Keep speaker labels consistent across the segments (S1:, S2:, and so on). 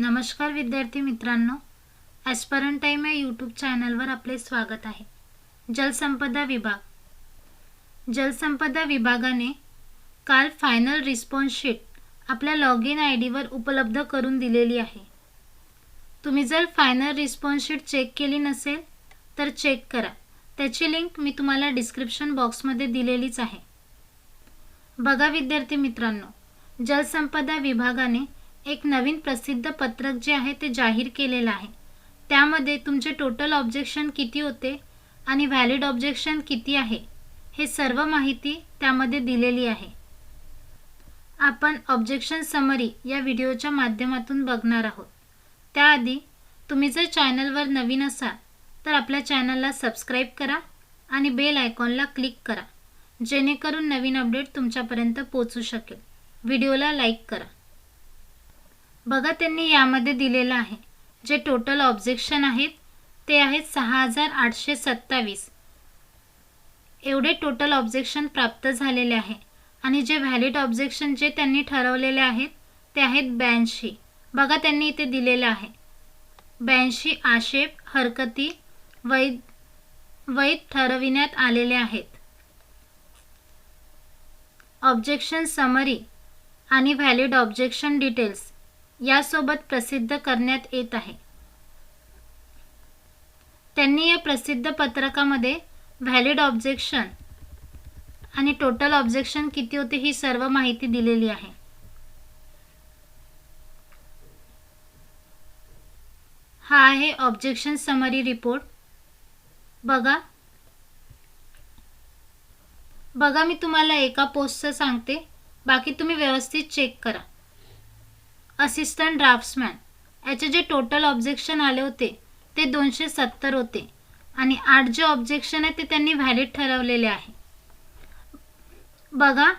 S1: नमस्कार विद्यार्थी मित्रांनो ॲस्परन टाईम या यूट्यूब चॅनलवर आपले स्वागत आहे. जलसंपदा विभाग. जलसंपदा विभागाने काल फायनल रिस्पॉन्स शीट आपल्या लॉग इन आय डीवर उपलब्ध करून दिलेली आहे. तुम्ही जर फायनल रिस्पॉन्स शीट चेक केली नसेल तर चेक करा. त्याची लिंक मी तुम्हाला डिस्क्रिप्शन बॉक्समध्ये दिलेलीच आहे. बघा विद्यार्थी मित्रांनो जलसंपदा विभागाने एक नवीन प्रसिद्ध पत्रक जे आहे ते जाहीर केलेलं आहे. त्यामध्ये तुमचे टोटल ऑब्जेक्शन किती होते आणि व्हॅलिड ऑब्जेक्शन किती आहे हे सर्व माहिती त्यामध्ये दिलेली आहे. आपण ऑब्जेक्शन समरी या व्हिडिओच्या माध्यमातून बघणार आहोत. त्याआधी तुम्ही जर चॅनलवर नवीन असाल तर आपल्या चॅनलला सबस्क्राईब करा आणि बेल आयकॉनला क्लिक करा जेणेकरून नवीन अपडेट तुमच्यापर्यंत पोचू शकेल. व्हिडिओला लाईक करा. बघा त्यांनी यामध्ये दिलेलं आहे. जे टोटल ऑब्जेक्शन आहेत ते आहेत सहा हजार आठशे सत्तावीस. एवढे टोटल ऑब्जेक्शन प्राप्त झालेले आहे. आणि जे व्हॅलिड ऑब्जेक्शन जे त्यांनी ठरवलेले आहेत ते आहेत ब्याऐंशी. बघा त्यांनी इथे दिलेलं आहे. ब्याऐंशी आक्षेप हरकती वैध वैध ठरविण्यात आलेले आहेत. ऑब्जेक्शन समरी आणि व्हॅलिड ऑब्जेक्शन डिटेल्स यासोबत प्रसिद्ध करण्यात येत आहे. त्यांनी या प्रसिद्ध पत्रकामध्ये व्हॅलिड ऑब्जेक्शन आणि टोटल ऑब्जेक्शन किती होते ही सर्व माहिती दिलेली आहे. हा आहे ऑब्जेक्शन समरी रिपोर्ट बघा. बघा मी तुम्हाला एका पोस्टचं सांगते. बाकी तुम्ही व्यवस्थित चेक करा. असिस्टंट ड्राफ्ट्समॅन याचे जे टोटल ऑब्जेक्शन आले होते ते दोनशे सत्तर होते. आणि आठ जे ऑब्जेक्शन आहे ते त्यांनी व्हॅलिड ठरवलेले आहे. बघा.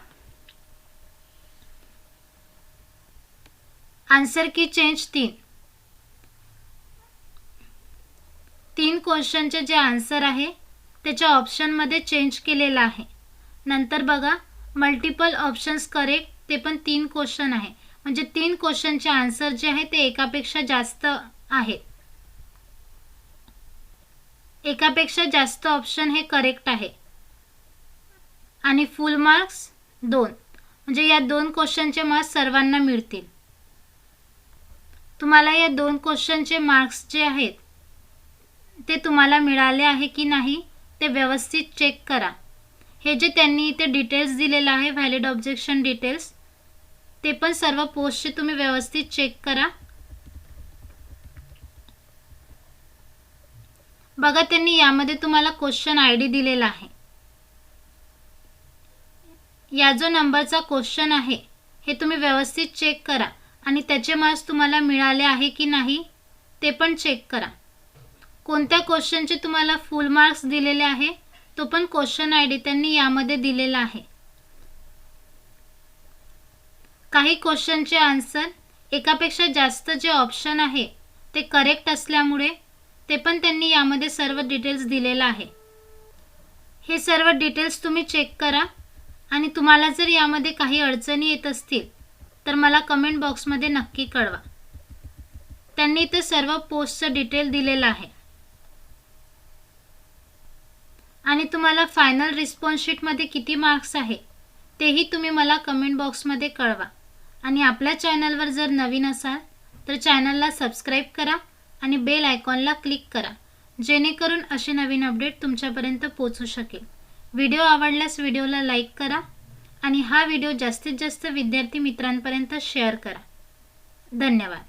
S1: आन्सर की चेंज तीन. तीन क्वेश्चनचे जे आन्सर आहे त्याच्या ऑप्शनमध्ये चेंज केलेलं आहे. नंतर बघा. मल्टिपल ऑप्शन्स करेक्ट ते पण तीन क्वेश्चन आहे. म्हणजे तीन क्वेश्चनचे आन्सर जे आहे ते एकापेक्षा जास्त आहेत. एकापेक्षा जास्त ऑप्शन हे करेक्ट आहे. आणि फुल मार्क्स दोन. म्हणजे या दोन क्वेश्चनचे मार्क्स सर्वांना मिळतील. तुम्हाला या दोन क्वेश्चनचे मार्क्स जे आहेत ते तुम्हाला मिळाले आहे की नाही ते व्यवस्थित चेक करा. हे जे त्यांनी इथे डिटेल्स दिलेलं आहे व्हॅलिड ऑब्जेक्शन डिटेल्स ते पण सर्व पोस्टचे तुम्ही व्यवस्थित चेक करा. बघा त्यांनी यामध्ये तुम्हाला क्वेश्चन आय डी दिलेला आहे. या जो नंबरचा क्वेश्चन आहे हे तुम्ही व्यवस्थित चेक करा. आणि त्याचे मार्क्स तुम्हाला मिळाले आहे की नाही ते पण चेक करा. कोणत्या क्वेश्चनचे तुम्हाला फुल मार्क्स दिलेले आहे तो पण क्वेश्चन आय डी त्यांनी यामध्ये दिलेला आहे. काही क्वेश्चनचे आन्सर एकापेक्षा जास्त जे ऑप्शन आहे ते करेक्ट असल्यामुळे ते पण त्यांनी यामध्ये सर्व डिटेल्स दिलेलं आहे. हे सर्व डिटेल्स तुम्ही चेक करा आणि तुम्हाला जर यामध्ये काही अडचणी येत असतील तर मला कमेंट बॉक्समध्ये नक्की कळवा. त्यांनी इथं सर्व पोस्टचं डिटेल दिलेलं आहे. आणि तुम्हाला फायनल रिस्पॉन्स शीटमध्ये किती मार्क्स आहे तेही तुम्ही मला कमेंट बॉक्समध्ये कळवा. आणि आपल्या चॅनलवर जर नवीन असाल तर चॅनलला सबस्क्राईब करा आणि बेल आयकॉनला क्लिक करा जेणेकरून असे नवीन अपडेट तुमच्यापर्यंत पोचू शकेल. व्हिडिओ आवडल्यास व्हिडिओला लाईक करा आणि हा व्हिडिओ जास्तीत जास्त विद्यार्थी मित्रांपर्यंत शेअर करा. धन्यवाद.